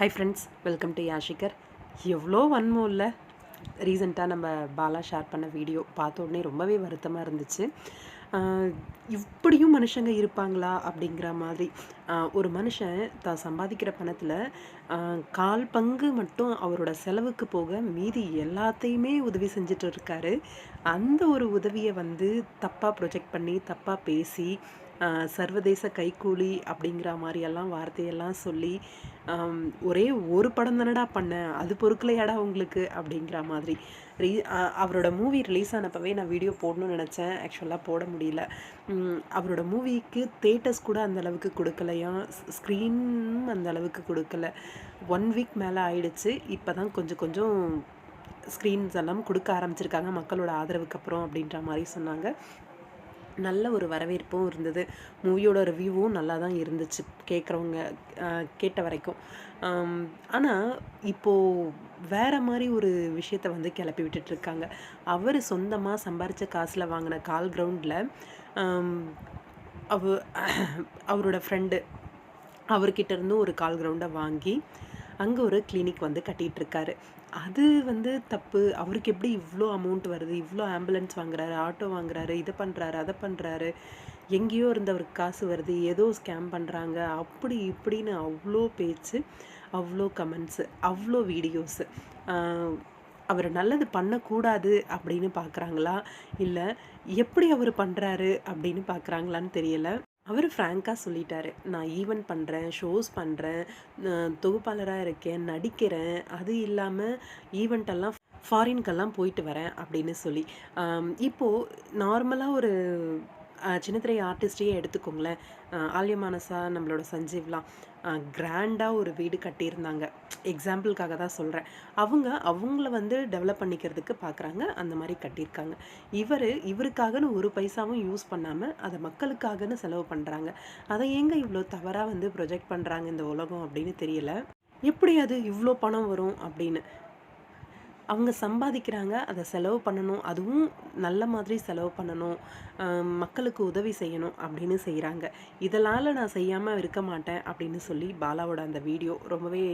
High friends welcome to யாஷிகர் எவ்வளோ வன்மோ இல்லை? ரீசெண்டாக நம்ம பாலா ஷேர் பண்ண வீடியோ பார்த்த உடனே ரொம்பவே வருத்தமாக இருந்துச்சு. இப்படியும் மனுஷங்க இருப்பாங்களா அப்படிங்கிற மாதிரி. ஒரு மனுஷன் தான் சம்பாதிக்கிற பணத்தில் கால் பங்கு மட்டும் அவரோட செலவுக்கு போக மீதி எல்லாத்தையுமே உதவி செஞ்சுட்டு இருக்காரு. அந்த ஒரு உதவியை வந்து தப்பாக ப்ரொஜெக்ட் பண்ணி தப்பாக பேசி சர்வதேச கைக்கூலி அப்படிங்கிற மாதிரியெல்லாம் வார்த்தையெல்லாம் சொல்லி ஒரே ஒரு படம் தானடா பண்ணேன் அது பொறுக்கலையாடா உங்களுக்கு அப்படிங்கிற மாதிரி. ரீ அவரோட மூவி ரிலீஸ் ஆனப்பவே நான் வீடியோ போடணும்னு நினச்சேன். ஆக்சுவலாக போட முடியல. அவரோட மூவிக்கு தேட்டர்ஸ் கூட அந்த அளவுக்கு கொடுக்கலையாம் ஸ்க்ரீனும் அந்த அளவுக்கு கொடுக்கல. ஒன் வீக் மேலே ஆயிடுச்சு. இப்போ தான் கொஞ்சம் கொஞ்சம் ஸ்க்ரீன்ஸ் எல்லாம் கொடுக்க ஆரம்பிச்சிருக்காங்க. மக்களோட ஆதரவுக்கு அப்புறம் அப்படின்ற மாதிரி சொன்னாங்க. நல்ல ஒரு வரவேற்பும் இருந்தது. மூவியோட ரிவ்யூவும் நல்லா தான் இருந்துச்சு கேட்குறவங்க கேட்ட வரைக்கும். ஆனால் இப்போது வேற மாதிரி ஒரு விஷயத்த வந்து கிளப்பி விட்டுட்ருக்காங்க அவர் சொந்தமாக சம்பாரித்த காசில் வாங்கின கால் கிரவுண்டில் அவ அவரோட ஃப்ரெண்டு அவர்கிட்ட இருந்து ஒரு கால் கிரவுண்டை வாங்கி அங்கே ஒரு கிளினிக் வந்து கட்டிகிட்ருக்காரு அது வந்து தப்பு. அவருக்கு எப்படி இவ்வளோ அமௌண்ட் வருது? இவ்வளோ ஆம்புலன்ஸ் வாங்குறாரு ஆட்டோ வாங்குறாரு இதை பண்ணுறாரு அதை பண்ணுறாரு எங்கேயோ இருந்தவருக்கு காசு வருது. ஏதோ ஸ்கேம் பண்ணுறாங்க அப்படி இப்படின்னு அவ்வளோ பேச்சு அவ்வளோ கமெண்ட்ஸு அவ்வளோ வீடியோஸு அவர் நல்லது பண்ணக்கூடாது அப்படின்னு பார்க்குறாங்களா இல்லை எப்படி அவர் பண்ணுறாரு அப்படின்னு பார்க்குறாங்களான்னு தெரியலை. அவர் ஃப்ராங்காக சொல்லிட்டார். நான் ஈவெண்ட் பண்ணுறேன் ஷோஸ் பண்ணுறேன் தொகுப்பாளராக இருக்கேன் நடிக்கிறேன். அது இல்லாமல் ஈவெண்ட்டெல்லாம் ஃபாரின்க்கெல்லாம் போயிட்டு வரேன் அப்படின்னு சொல்லி. இப்போது நார்மலாக ஒரு சின்னத்திரை ஆர்டிஸ்டையே எடுத்துக்கோங்களேன். ஆல்ய மானசா நம்மளோட சஞ்சீவ்லாம் கிராண்டாக ஒரு வீடு கட்டியிருந்தாங்க. எக்ஸாம்பிளுக்காக தான் சொல்கிறேன் அவங்க அவங்கள வந்து டெவலப் பண்ணிக்கிறதுக்கு பார்க்குறாங்க அந்த மாதிரி கட்டியிருக்காங்க. இவர் இவருக்காகன்னு ஒரு பைசாவும் யூஸ் பண்ணாமல் அதை மக்களுக்காகன்னு செலவு பண்ணுறாங்க அதை ஏங்க இவ்வளோ தவறாக வந்து ப்ரொஜெக்ட் பண்ணுறாங்க இந்த உலகம் அப்படின்னு தெரியல. எப்படி அது இவ்வளோ பணம் வரும் அப்படின்னு. அவங்க சம்பாதிக்கிறாங்க அதை செலவு பண்ணணும். அதுவும் நல்ல மாதிரி செலவு பண்ணணும். மக்களுக்கு உதவி செய்யணும் அப்படின்னு செய்கிறாங்க இதனால் நான் செய்யாமல் இருக்க மாட்டேன் அப்படின்னு சொல்லி பாலாவோட அந்த வீடியோ ரொம்பவே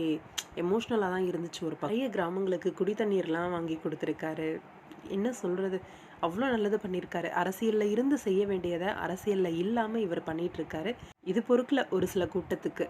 எமோஷ்னலாக தான் இருந்துச்சு ஒரு பழைய கிராமங்களுக்கு குடி தண்ணீர்லாம் வாங்கி கொடுத்துருக்காரு. என்ன சொல்கிறது அவ்வளோ நல்லது பண்ணியிருக்காரு அரசியலில் இருந்து செய்ய வேண்டியதை அரசியலில் இல்லாமல் இவர் பண்ணிகிட்ருக்காரு இது பொறுக்கில் ஒரு சில கூட்டத்துக்கு.